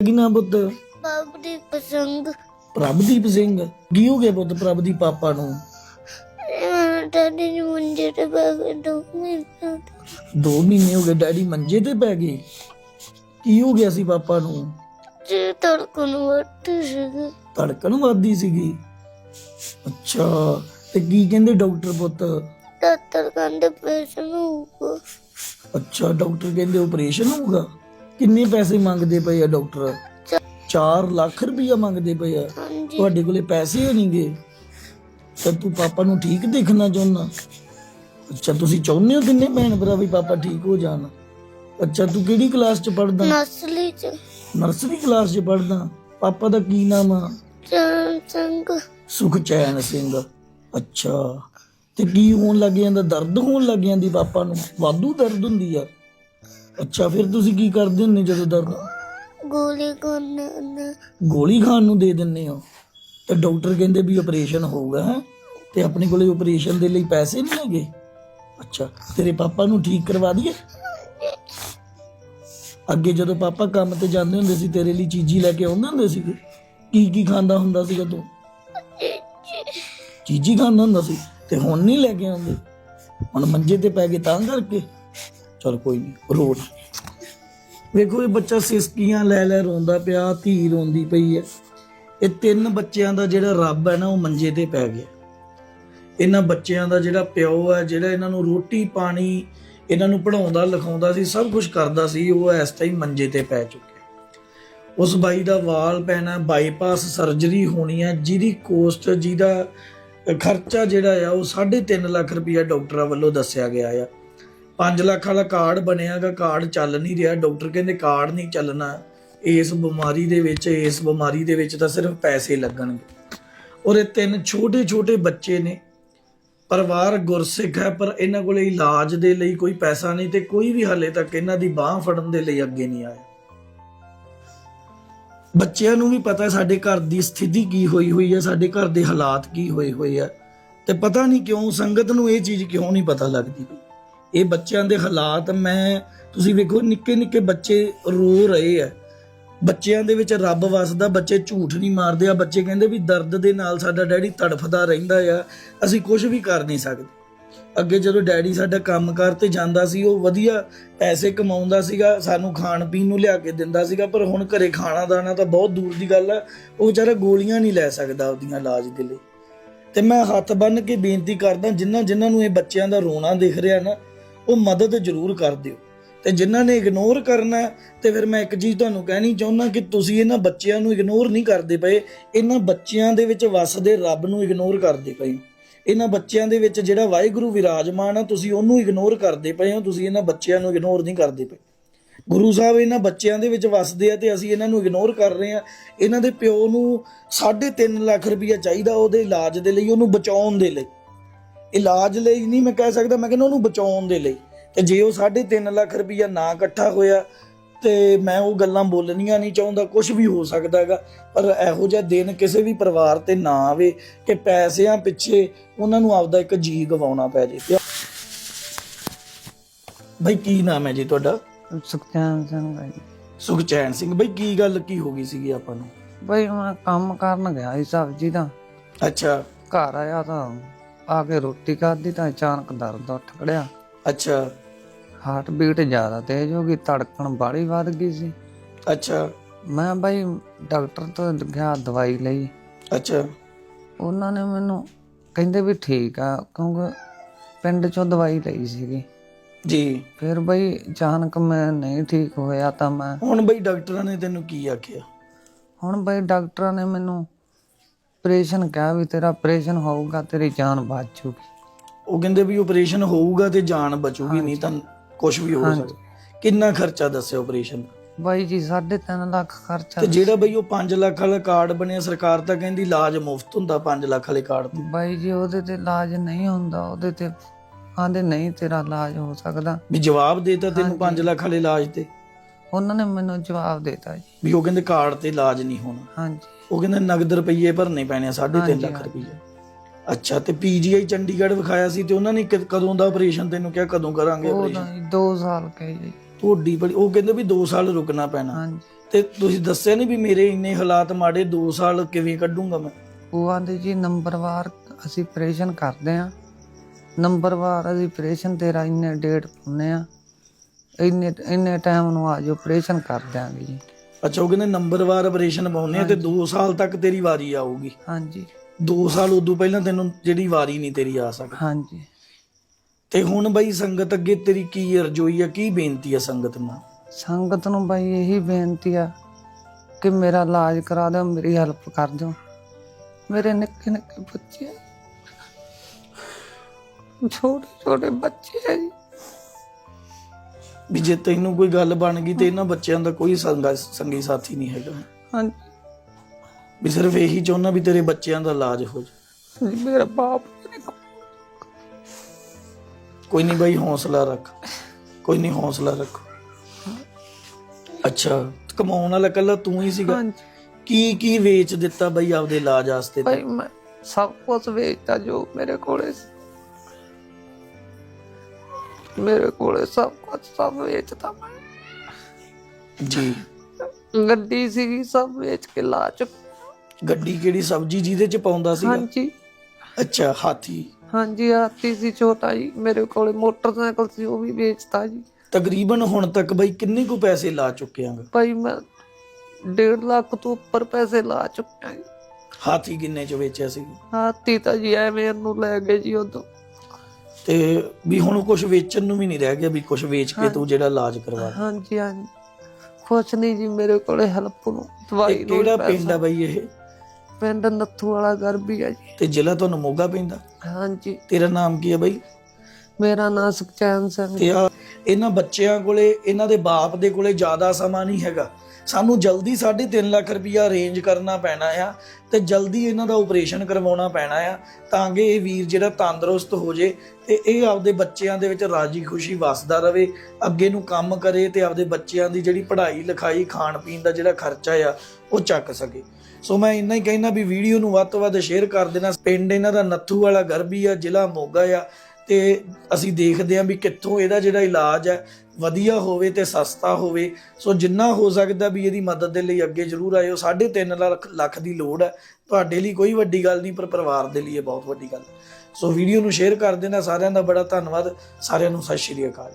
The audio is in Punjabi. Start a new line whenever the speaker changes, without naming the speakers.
ਕੀ ਨਾਮ ਪੁੱਤ?
ਬਾਬਰੀ ਪਸੰਦ
ਪ੍ਰਭਦੀਪ ਸਿੰਘ? ਕੀ ਹੋ ਗਿਆ ਪੁੱਤ ਪ੍ਰਭਦੀਪ ਪਾਪਾ ਨੂੰ?
ਡੈਡੀ ਨੂੰ ਮੰਜੇ ਤੇ ਬੈ ਕੇ ਦੋ ਮਿੰਟ
2 ਮਹੀਨੇ ਹੋ ਗਏ ਡੈਡੀ ਮੰਜੇ ਤੇ ਪੈ ਗਏ? ਕੀ ਹੋ ਗਿਆ ਸੀ ਪਾਪਾ ਨੂੰ?
ਜੇ ਤੜਕਣ ਵੱਟ ਸੀ
ਧੜਕਣ ਵੱਧਦੀ ਸੀਗੀ? ਅੱਛਾ ਤੇ ਕੀ ਕਹਿੰਦੇ ਡਾਕਟਰ ਪੁੱਤ?
ਡਾਕਟਰ ਕਹਿੰਦੇ ਪੇਸ਼ੈਂਟ ਹੋਊਗਾ।
ਅੱਛਾ ਡਾਕਟਰ ਕਹਿੰਦੇ ਆਪਰੇਸ਼ਨ ਹੋਊਗਾ? ਕਿੰਨੇ ਪੈਸੇ ਮੰਗਦੇ ਪਏ ਆ ਡਾਕਟਰ? 4 ਲੱਖ ਰੁਪਈਆ ਮੰਗਦੇ ਪਏ ਆ।
ਹਾਂਜੀ।
ਤੁਹਾਡੇ ਕੋਲੇ ਪੈਸੇ ਹੈ ਨਹੀਂਗੇ। ਤਾਂ ਤੂੰ ਪਾਪਾ ਨੂੰ ਠੀਕ ਦੇਖਣਾ ਚਾਹੁੰਦਾ। ਅੱਛਾ ਤੁਸੀਂ ਚਾਹੁੰਦੇ ਹੋ ਕਿੰਨੇ ਭੈਣ ਭਰਾ ਵੀ ਪਾਪਾ ਠੀਕ ਹੋ ਜਾਣ? ਅੱਛਾ ਤੂੰ ਕਿਹੜੀ ਕਲਾਸ ਚ ਪੜਦਾ
ਨਸਲੀ ਚ।
ਨਰਸਰੀ ਕਲਾਸ ਚ ਪੜਦਾ ਪਾਪਾ ਦਾ ਕੀ ਨਾਮ ਆ?
ਚਰਨ ਸਿੰਘ।
ਸੁਖਚੈਨ ਸਿੰਘ। ਅੱਛਾ। ਤੇ ਕੀ ਹੋਣ ਲੱਗ ਜਾਂਦਾ? ਦਰਦ ਹੋਣ ਲੱਗ ਜਾਂਦੀ ਪਾਪਾ ਨੂੰ? ਵਾਧੂ ਦਰਦ ਹੁੰਦੀ ਆ। ਅੱਛਾ ਫਿਰ ਤੁਸੀਂ ਕੀ ਕਰਦੇ ਹੁੰਦੇ ਜਦੋਂ ਦਰਦ
ਗੋਲੀ ਕੋਨੇ
ਗੋਲੀ ਖਾਣ ਨੂੰ ਦੇ ਦਿੰਨੇ ਹੋ? ਤੇ ਡਾਕਟਰ ਕਹਿੰਦੇ ਵੀ ਆਪਰੇਸ਼ਨ ਹੋਊਗਾ ਹੈ? ਤੇ ਆਪਣੇ ਕੋਲੇ ਆਪਰੇਸ਼ਨ ਦੇ ਲਈ ਪੈਸੇ ਨਹੀਂ ਹੈਗੇ? ਅੱਛਾ ਤੇਰੇ ਪਾਪਾ ਨੂੰ ਠੀਕ ਕਰਵਾ ਦਈਏ? ਅੱਗੇ ਜਦੋਂ ਪਾਪਾ ਕੰਮ ਤੇ ਜਾਂਦੇ ਹੁੰਦੇ ਸੀ ਤੇਰੇ ਲਈ ਚੀਜ਼ੀ ਲੈ ਕੇ ਆਉਂਦੇ ਹੁੰਦੇ ਸੀਗੇ? ਕੀ ਕੀ ਖਾਂਦਾ ਹੁੰਦਾ ਸੀਗਾ ਤੂੰ? ਚੀਜ਼ੀ ਖਾਂਦਾ ਹੁੰਦਾ ਸੀ ਤੇ ਹੁਣ ਨਹੀਂ ਲੈ ਕੇ ਆਉਂਦੇ? ਹੁਣ ਮੰਜੇ ਤੇ ਪੈ ਗਏ ਤਾਂ ਕਰਕੇ? ਚਲ ਕੋਈ ਨਹੀਂ ਰੋ ਵੇਖੋ ਇਹ ਬੱਚਾ ਸਿਸਕੀਆਂ ਲੈ ਲੈ ਰੋਂਦਾ ਪਿਆ, ਧੀ ਰੋਂਦੀ ਪਈ ਹੈ। ਇਹ ਤਿੰਨ ਬੱਚਿਆਂ ਦਾ ਜਿਹੜਾ ਰੱਬ ਹੈ ਨਾ, ਉਹ ਮੰਜੇ ਤੇ ਪੈ ਗਿਆ। ਇਹਨਾਂ ਬੱਚਿਆਂ ਦਾ ਜਿਹੜਾ ਪਿਓ ਹੈ, ਜਿਹੜਾ ਇਹਨਾਂ ਨੂੰ ਰੋਟੀ ਪਾਣੀ ਇਹਨਾਂ ਨੂੰ ਪੜਾਉਂਦਾ ਲਿਖਾਉਂਦਾ ਸੀ, ਸਭ ਕੁਝ ਕਰਦਾ ਸੀ, ਉਹ ਇਸ ਟਾਈਮ ਮੰਜੇ ਤੇ ਪੈ ਚੁੱਕਿਆ। ਉਸ ਬਾਈ ਦਾ ਵਾਲ ਪੈਣਾ ਬਾਈਪਾਸ ਸਰਜਰੀ ਹੋਣੀ ਹੈ, ਜਿਹਦੀ ਕੋਸਟ ਜਿਹਦਾ ਖਰਚਾ ਜਿਹੜਾ ਆ, ਉਹ 3.5 ਲੱਖ ਰੁਪਇਆ ਡਾਕਟਰਾਂ ਵੱਲੋਂ ਦੱਸਿਆ ਗਿਆ ਆ। 5 ਲੱਖ ਵਾਲਾ ਕਾਰਡ ਬਣਿਆਗਾ ਕਾਰਡ ਚੱਲ ਨਹੀਂ ਰਿਹਾ। ਡਾਕਟਰ ਕਹਿੰਦੇ ਕਾਰਡ ਨਹੀਂ ਚੱਲਣਾ। ਇਸ ਬਿਮਾਰੀ ਦੇ ਵਿੱਚ, ਇਸ ਬਿਮਾਰੀ ਦੇ ਵਿੱਚ ਤਾਂ ਸਿਰਫ ਪੈਸੇ ਲੱਗਣਗੇ। ਔਰ ਇਹ ਤਿੰਨ ਛੋਟੇ ਛੋਟੇ ਬੱਚੇ ਨੇ। ਪਰਿਵਾਰ ਗੁਰਸਿੱਖ ਹੈ, ਪਰ ਇਹਨਾਂ ਕੋਲੇ ਇਲਾਜ ਦੇ ਲਈ ਕੋਈ ਪੈਸਾ ਨਹੀਂ ਤੇ ਕੋਈ ਵੀ ਹਾਲੇ ਤੱਕ ਇਹਨਾਂ ਦੀ ਬਾਹ ਫੜਨ ਦੇ ਲਈ ਅੱਗੇ ਨਹੀਂ ਆਇਆ। ਬੱਚਿਆਂ ਨੂੰ ਵੀ ਪਤਾ ਹੈ ਸਾਡੇ ਘਰ ਦੀ ਸਥਿਤੀ ਕੀ ਹੋਈ ਹੋਈ ਹੈ, ਸਾਡੇ ਘਰ ਦੇ ਹਾਲਾਤ ਕੀ ਹੋਏ ਹੋਏ ਆ। ਤੇ ਪਤਾ ਨਹੀਂ ਕਿਉਂ ਸੰਗਤ ਨੂੰ ਇਹ ਚੀਜ਼ ਕਿਉਂ ਨਹੀਂ ਪਤਾ ਲੱਗਦੀ ਇਹ ਬੱਚਿਆਂ ਦੇ ਹਾਲਾਤ ਮੈਂ, ਤੁਸੀਂ ਵੇਖੋ, ਨਿੱਕੇ ਨਿੱਕੇ ਬੱਚੇ ਰੋ ਰਹੇ ਆ। ਬੱਚਿਆਂ ਦੇ ਵਿੱਚ ਰੱਬ ਵਸਦਾ, ਬੱਚੇ ਝੂਠ ਨਹੀਂ ਮਾਰਦੇ। ਆ ਬੱਚੇ ਕਹਿੰਦੇ ਵੀ ਦਰਦ ਦੇ ਨਾਲ ਸਾਡਾ ਡੈਡੀ ਤੜਫਦਾ ਰਹਿੰਦਾ ਆ, ਅਸੀਂ ਕੁਝ ਵੀ ਕਰ ਨਹੀਂ ਸਕਦੇ। ਅੱਗੇ ਜਦੋਂ ਡੈਡੀ ਸਾਡਾ ਕੰਮਕਾਰ ਤੇ ਜਾਂਦਾ ਸੀ, ਉਹ ਵਧੀਆ ਪੈਸੇ ਕਮਾਉਂਦਾ ਸੀਗਾ, ਸਾਨੂੰ ਖਾਣ ਪੀਣ ਨੂੰ ਲਿਆ ਕੇ ਦਿੰਦਾ ਸੀਗਾ, ਪਰ ਹੁਣ ਘਰੇ ਖਾਣਾ ਦਾਣਾ ਤਾਂ ਬਹੁਤ ਦੂਰ ਦੀ ਗੱਲ ਆ, ਉਹ ਵਿਚਾਰਾ ਗੋਲੀਆਂ ਨਹੀਂ ਲੈ ਸਕਦਾ ਉਹਦੀਆਂ ਇਲਾਜ ਦੇ ਲਈ। ਤੇ ਮੈਂ ਹੱਥ ਬੰਨ ਕੇ ਬੇਨਤੀ ਕਰਦਾ ਜਿਨ੍ਹਾਂ ਜਿਨ੍ਹਾਂ ਨੂੰ ਇਹ ਬੱਚਿਆਂ ਦਾ ਰੋਣਾ ਦਿਖ ਰਿਹਾ ਨਾ ਉਹ ਮਦਦ ਜ਼ਰੂਰ ਕਰ ਦਿਓ। ਤੇ ਜਿਨ੍ਹਾਂ ਨੇ ਇਗਨੋਰ ਕਰਨਾ ਹੈ, ਤੇ ਫਿਰ ਮੈਂ ਇੱਕ ਚੀਜ਼ ਤੁਹਾਨੂੰ ਕਹਿਣੀ ਚਾਹੁੰਦਾ ਕਿ ਤੁਸੀਂ ਇਹਨਾਂ ਬੱਚਿਆਂ ਨੂੰ ਇਗਨੋਰ ਨਹੀਂ ਕਰਦੇ ਪਏ। ਇਹਨਾਂ ਬੱਚਿਆਂ ਦੇ ਵਿੱਚ ਵਸਦੇ ਰੱਬ ਨੂੰ ਇਗਨੋਰ ਕਰਦੇ ਪਏ ਹੋ। ਇਹਨਾਂ ਬੱਚਿਆਂ ਦੇ ਵਿੱਚ ਜਿਹੜਾ ਵਾਹਿਗੁਰੂ ਵਿਰਾਜਮਾਨ ਆ ਤੁਸੀਂ ਉਹਨੂੰ ਇਗਨੋਰ ਕਰਦੇ ਪਏ ਹੋ ਤੁਸੀਂ ਇਹਨਾਂ ਬੱਚਿਆਂ ਨੂੰ ਇਗਨੋਰ ਨਹੀਂ ਕਰਦੇ ਪਏ। ਗੁਰੂ ਸਾਹਿਬ ਇਹਨਾਂ ਬੱਚਿਆਂ ਦੇ ਵਿੱਚ ਵਸਦੇ ਆ ਤੇ ਅਸੀਂ ਇਹਨਾਂ ਨੂੰ ਇਗਨੋਰ ਕਰ ਰਹੇ ਆ। ਇਹਨਾਂ ਦੇ ਪਿਓ ਨੂੰ 3.5 ਲੱਖ ਰੁਪਈਆ ਚਾਹੀਦਾ ਉਹਦੇ ਇਲਾਜ ਦੇ ਲਈ ਉਹਨੂੰ ਬਚਾਉਣ ਦੇ ਲਈ। ਇਲਾਜ ਲਈ ਨਹੀਂ ਮੈਂ ਕਹਿ ਸਕਦਾ ਮੈਂ ਕਹਿੰਦਾ ਉਹਨੂੰ ਬਚਾਉਣ ਦੇ ਲਈ। ਤੇ ਜੇ ਉਹ 3.5 ਲੱਖ ਰੁਪਈਆ ਨਾ ਇਕੱਠਾ ਹੋਇਆ ਤੇ ਮੈਂ ਉਹ ਗੱਲਾਂ ਬੋਲਣੀਆਂ ਨਹੀਂ ਚਾਹੁੰਦਾ ਕੁਝ ਵੀ ਹੋ ਸਕਦਾ ਹੈਗਾ। ਪਰ ਇਹੋ ਜਿਹਾ ਦਿਨ ਕਿਸੇ ਵੀ ਪਰਿਵਾਰ ਤੇ ਨਾ ਆਵੇ ਕਿ ਪੈਸਿਆਂ ਪਿੱਛੇ ਉਹਨਾਂ ਨੂੰ ਆਪਦਾ ਇੱਕ ਜੀ ਗਵਾਉਣਾ ਪੈ ਜੇ। ਬਈ ਕੀ ਨਾਮ ਹੈ ਜੀ ਤੁਹਾਡਾ?
ਸੁਖਚੈਨ ਸਿੰਘ ਭਾਈ
ਸੁਖਚੈਨ ਸਿੰਘ ਬਈ ਕੀ ਗੱਲ ਕੀ ਹੋ ਗਈ ਸੀਗੀ ਆਪਾਂ ਨੂੰ?
ਭਾਈ ਮੈਂ ਕੰਮ ਕਰਨ ਗਿਆ ਸੀ ਸਬਜ਼ੀ ਦਾ।
ਅੱਛਾ।
ਘਰ ਆਇਆ ਤਾਂ ਆ ਕੇ ਰੋਟੀ ਖਾਧੀ ਤਾਂ ਅਚਾਨਕ ਦਰਦ ਉੱਠ ਖੜਿਆ।
ਅੱਛਾ।
ਹਾਰਟ ਬੀਟ ਜ਼ਿਆਦਾ ਤੇਜ਼ ਹੋ ਗਈ ਧੜਕਣ ਬਾੜੀ ਵੱਧ ਗਈ ਸੀ।
ਅੱਛਾ।
ਮੈਂ ਭਾਈ ਡਾਕਟਰ ਤੋਂ ਗਿਆ ਦਵਾਈ ਲਈ।
ਅੱਛਾ।
ਉਹਨਾਂ ਨੇ ਮੈਨੂੰ ਕਹਿੰਦੇ ਵੀ ਠੀਕ ਆ ਕਿਉਂਕਿ ਪਿੰਡ ਚੋਂ ਦਵਾਈ ਲਈ ਸੀਗੀ।
ਜੀ।
ਫਿਰ ਭਾਈ ਅਚਾਨਕ ਮੈਂ ਨਹੀਂ ਠੀਕ ਹੋਇਆ ਤਾਂ ਮੈਂ
ਹੁਣ ਬਈ ਡਾਕਟਰਾਂ ਨੇ ਤੈਨੂੰ ਕੀ ਆਖਿਆ?
ਹੁਣ ਭਾਈ ਡਾਕਟਰਾਂ ਨੇ ਮੈਨੂੰ ਆਪਰੇਸ਼ਨ ਕਿਹਾ ਵੀ ਤੇਰਾ ਆਪਰੇਸ਼ਨ ਹੋਊਗਾ ਤੇਰੀ ਜਾਨ ਬਚ ਜੂਗੀ।
ਉਹ ਕਹਿੰਦੇ ਵੀ ਆਪਰੇਸ਼ਨ ਹੋਊਗਾ ਤੇ ਜਾਨ ਬਚੂਗੀ ਨਹੀਂ ਤਾਂ ਕੁਝ ਵੀ ਹੋ
ਹਾਂਜੀ।
ਸਕਦਾ। ਕਿੰਨਾ ਖਰਚਾ ਦੱਸਿਆ ਆਪਰੇਸ਼ਨ
ਬਾਈ ਜੀ 3.5 ਲੱਖ ਖਰਚਾ
ਤੇ ਜਿਹੜਾ ਬਈ ਉਹ 5 ਲੱਖ ਵਾਲਾ ਕਾਰਡ ਬਣਿਆ ਸਰਕਾਰ ਤਾਂ ਕਹਿੰਦੀ ਇਲਾਜ ਮੁਫਤ ਹੁੰਦਾ 5 ਲੱਖ ਵਾਲੇ ਕਾਰਡ ਤੇ।
ਬਾਈ ਜੀ ਉਹਦੇ ਤੇ ਇਲਾਜ ਨਹੀਂ ਹੁੰਦਾ ਉਹਦੇ ਤੇ ਆਂਦੇ ਨਹੀਂ ਤੇਰਾ ਇਲਾਜ ਹੋ ਸਕਦਾ।
ਵੀ ਜਵਾਬ ਦੇਤਾ ਤੈਨੂੰ
ਹਾਂਜੀ।
5 ਲੱਖ ਵਾਲੇ ਇਲਾਜ ਤੇ?
ਉਹਨਾਂ ਨੇ ਮੈਨੂੰ ਜਵਾਬ ਦਿੱਤਾ ਜੀ।
ਵੀ ਉਹ ਕਹਿੰਦੇ ਕਾਰਡ ਤੇ ਇਲਾਜ ਨਹੀਂ ਹੋਣਾ।
ਹਾਂਜੀ।
ਉਹ ਕਹਿੰਦੇ ਨਗਦ ਰੁਪਈਏ ਭਰਨੇ ਪੈਣੇ ਆ, ਸਾਢੇ ਤਿੰਨ
ਹਾਂਜੀ,
ਲੱਖ
ਹਾਂਜੀ।
ਰੁਪਈਆ ਅੱਛਾ ਤੇ ਪੀਜੀਆਈ ਚੰਡੀਗੜ੍ਹ ਵਿਖਾਇਆ ਸੀ ਤੇ ਉਹਨਾਂ ਨੇ ਕਿ- ਕਦੋਂ ਦਾ ਆਪਰੇਸ਼ਨ ਤੈਨੂੰ ਕਿਹਾ ਕਦੋਂ ਕਰਾਂਗੇ
ਉਹ
ਆਪਰੇਸ਼ਨ
ਤਾਂ 2 ਸਾਲ ਕਹੇ ਜੀ।
ਤੁਹਾਡੀ ਬੜੀ ਉਹ ਕਹਿੰਦੇ ਵੀ 2 ਸਾਲ ਰੁਕਣਾ ਪੈਣਾ।
ਹਾਂਜੀ।
ਤੇ ਤੁਸੀਂ ਦੱਸਿਆ ਨਹੀਂ ਵੀ ਮੇਰੇ ਇੰਨੇ ਹਾਲਾਤ ਮਾੜੇ 2 ਸਾਲ ਕਿਵੇਂ ਕੱਢੂੰਗਾ ਮੈਂ?
ਉਹ ਆਂਦੇ ਜੀ ਨੰਬਰਵਾਰ ਅਸੀਂ ਆਪਰੇਸ਼ਨ ਕਰਦੇ ਆ। ਨੰਬਰਵਾਰ ਅਸੀਂ ਆਪਰੇਸ਼ਨ ਤੇਰਾ ਇੰਨੇ ਡੇਟ ਪਾਉਂਦੇ ਆ। ਇੰਨੇ ਇੰਨੇ ਟਾਈਮ ਨੂੰ ਆ ਜਾਓ ਆਪਰੇਸ਼ਨ ਕਰ ਦਿਆਂਗੇ ਜੀ।
ਅੱਛਾ ਉਹ ਕਹਿੰਦੇ ਨੰਬਰਵਾਰ ਆਪਰੇਸ਼ਨ ਪਾਉਨੇ ਆ ਤੇ 2 ਸਾਲ ਤੱਕ ਤੇਰੀ ਵਾਰੀ ਆਊਗੀ।
ਹਾਂਜੀ।
2 ਸਾਲ ਉਦੋਂ ਪਹਿਲਾਂ ਤੈਨੂੰ ਜਿਹੜੀ ਵਾਰੀ ਨਹੀਂ ਤੇਰੀ ਆ ਸਕਦੀ।
ਹਾਂਜੀ।
ਤੇ ਹੁਣ ਬਈ ਸੰਗਤ ਅੱਗੇ ਤੇਰੀ ਕੀ ਅਰਜ਼ੋਈ ਆ ਕੀ ਬੇਨਤੀ ਆ ਸੰਗਤ ਨੂੰ?
ਸੰਗਤ ਨੂੰ ਬਾਈ ਇਹੀ ਬੇਨਤੀ ਆ ਕਿ ਮੇਰਾ ਇਲਾਜ ਕਰਾ ਦਿਓ ਮੇਰੀ ਹੈਲਪ ਕਰ ਦਿਓ। ਮੇਰੇ ਨਿੱਕੇ ਨਿੱਕੇ ਬੱਚੇ ਆ। ਛੋਟੇ ਛੋਟੇ ਬੱਚੇ ਆ ਜੀ।
ਵੀ ਜੇ ਤੈਨੂੰ ਕੋਈ ਗੱਲ ਬਣ ਗਈ ਤੇ ਇਹਨਾਂ ਬੱਚਿਆਂ ਦਾ ਕੋਈ ਸੰਗਾ ਸੰਗੀ ਸਾਥੀ ਨਹੀਂ ਹੈਗਾ।
ਹਾਂਜੀ।
ਵੀ ਸਿਰਫ ਇਹੀ ਚਾਹੁੰਦਾ ਵੀ ਤੇਰੇ ਬੱਚਿਆਂ ਦਾ ਇਲਾਜ ਹੋ ਜਾਏ।
ਜੀ, ਮੇਰਾ ਬਾਪ
ਕੋਈ ਨਹੀਂ ਬਾਈ ਹੌਸਲਾ ਰੱਖ। ਕੋਈ ਨਹੀਂ ਹੌਸਲਾ ਰੱਖੋ। ਅੱਛਾ ਕਮਾਉਣ ਵਾਲਾ ਕੱਲਾ ਤੂੰ ਹੀ ਸੀਗਾ।
ਹਾਂਜੀ।
ਕੀ ਕੀ ਵੇਚ ਦਿੱਤਾ ਬਾਈ ਆਪਦੇ ਇਲਾਜ ਵਾਸਤੇ?
ਭਾਈ ਮੈਂ ਸਭ ਕੁਝ ਵੇਚਤਾ ਜੋ ਮੇਰੇ ਕੋਲੇ ਸੀ। ਮੇਰੇ ਕੋਲੇ ਸਭ ਕੁਝ ਸਭ ਵੇਚਤਾ ਮੈਂ।
ਜੀ।
ਗੱਡੀ ਸੀਗੀ ਸਭ ਵੇਚ ਕੇ ਲਾ ਚੁੱਕ
ਗੱਡੀ ਕਿਹੜੀ? ਸਬਜ਼ੀ ਜਿਹਦੇ ਚ ਪਾਉਂਦਾ ਸੀਗਾ?
ਹਾਂਜੀ।
ਅੱਛਾ ਹਾਥੀ।
ਹਾਂਜੀ ਹਾਥੀ ਸੀ ਛੋਟਾ ਜੀ। ਮੇਰੇ ਕੋਲੇ ਮੋਟਰਸਾਈਕਲ ਸੀ ਉਹ ਵੀ ਵੇਚਤਾ ਜੀ।
ਤਕਰੀਬਨ ਹੁਣ ਤੱਕ ਬਾਈ ਕਿੰਨੇ ਕੁ ਪੈਸੇ ਲਾ ਚੁੱਕਿਆਂਗਾ
ਭਾਈ ਮੈਂ 1.5 ਲੱਖ ਤੋਂ ਉੱਪਰ ਪੈਸੇ ਲਾ ਚੁੱਕਿਆ ਜੀ।
ਹਾਥੀ ਕਿੰਨੇ ਚ ਵੇਚਿਆ ਸੀ?
ਹਾਥੀ ਤਾਂ ਜੀ ਐਵੇਂ ਇਹਨੂੰ ਲੈ ਗਏ ਜੀ ਉਦੋਂ।
ਤੇ ਵੀ ਹੁਣ ਕੁਝ ਵੇਚਣ ਨੂੰ ਵੀ ਨਹੀਂ ਰਹਿ ਗਿਆ ਵੀ ਕੁਝ ਵੇਚ ਕੇ ਤੂੰ ਜਿਹੜਾ ਇਲਾਜ ਕਰਵਾ
ਹਾਂਜੀ ਹਾਂਜੀ। ਕੁਛ ਨਹੀਂ ਜੀ ਮੇਰੇ ਕੋਲੇ ਹੈਲਪ ਨੂੰ ਦਵਾਈ
ਇਹ
ਨੂੰ
ਕਿਹੜਾ
ਪੈਸਾ।
ਪਿੰਡ ਆ ਬਾਈ ਇਹ?
ਪਿੰਡ ਨੱਥੂ ਵਾਲਾ ਗਰਬੀ ਹੈ ਜੀ।
ਤੇ ਜ਼ਿਲ੍ਹਾ ਤੁਹਾਨੂੰ ਮੋਗਾ ਪੈਂਦਾ?
ਹਾਂਜੀ।
ਤੇਰਾ ਨਾਮ ਕੀ ਹੈ ਬਾਈ?
ਮੇਰਾ ਨਾਮ ਸੁਖਚੈਨ ਸਿੰਘ
ਤੇ ਆ। ਇਹਨਾਂ ਬੱਚਿਆਂ ਕੋਲੇ, ਇਹਨਾਂ ਦੇ ਬਾਪ ਦੇ ਕੋਲੇ ਜ਼ਿਆਦਾ ਸਮਾਂ ਨਹੀਂ ਹੈਗਾ। ਸਾਨੂੰ ਜਲਦੀ 3.5 ਲੱਖ ਰੁਪਇਆ ਅਰੇਂਜ ਕਰਨਾ ਪੈਣਾ ਆ ਤੇ ਜਲਦੀ ਇਹਨਾਂ ਦਾ ਆਪਰੇਸ਼ਨ ਕਰਵਾਉਣਾ ਪੈਣਾ ਆ ਤਾਂ ਕਿ ਇਹ ਵੀਰ ਜਿਹੜਾ ਤੰਦਰੁਸਤ ਹੋ ਜੇ ਤੇ ਇਹ ਆਪਦੇ ਬੱਚਿਆਂ ਦੇ ਵਿੱਚ ਰਾਜੀ ਖੁਸ਼ੀ ਵਸਦਾ ਰਵੇ, ਅੱਗੇ ਨੂੰ ਕੰਮ ਕਰੇ ਤੇ ਆਪਦੇ ਬੱਚਿਆਂ ਦੀ ਜਿਹੜੀ ਪੜ੍ਹਾਈ, ਲਿਖਾਈ, ਖਾਣ ਪੀਣ ਦਾ ਜਿਹੜਾ ਖਰਚਾ ਆ, ਉਹ ਚੱਕ ਸਕੇ। ਸੋ ਮੈਂ ਇੰਨਾ ਹੀ ਕਹਿਣਾ ਵੀ ਵੀਡੀਓ ਨੂੰ ਵੱਧ ਤੋਂ ਵੱਧ ਸ਼ੇਅਰ ਕਰ ਦੇਣਾ। ਪਿੰਡ ਇਹਨਾਂ ਦਾ ਨੱਥੂ ਵਾਲਾ ਗਰਬੀ ਆ, ਜ਼ਿਲ੍ਹਾ ਮੋਗਾ ਆ। ਤੇ ਅਸੀਂ ਦੇਖਦੇ ਹਾਂ ਵੀ ਕਿੱਥੋਂ ਇਹਦਾ ਜਿਹੜਾ ਇਲਾਜ ਹੈ, ਵਧੀਆ ਹੋਵੇ ਤੇ ਸਸਤਾ ਹੋਵੇ। ਸੋ ਜਿੰਨਾ ਹੋ ਸਕਦਾ ਵੀ ਇਹਦੀ ਮਦਦ ਦੇ ਲਈ ਅੱਗੇ ਜ਼ਰੂਰ ਆਇਓ। 3.5 ਲੱਖ ਲੱਖ ਦੀ ਲੋੜ ਹੈ। ਤੁਹਾਡੇ ਲਈ ਕੋਈ ਵੱਡੀ ਗੱਲ ਨਹੀਂ, ਪਰ ਪਰਿਵਾਰ ਦੇ ਲਈ ਇਹ ਬਹੁਤ ਵੱਡੀ ਗੱਲ ਹੈ। ਸੋ ਵੀਡੀਓ ਨੂੰ ਸ਼ੇਅਰ ਕਰ ਦੇਣਾ। ਸਾਰਿਆਂ ਦਾ ਬੜਾ ਧੰਨਵਾਦ। ਸਾਰਿਆਂ ਨੂੰ ਸਤਿ ਸ਼੍ਰੀ ਅਕਾਲ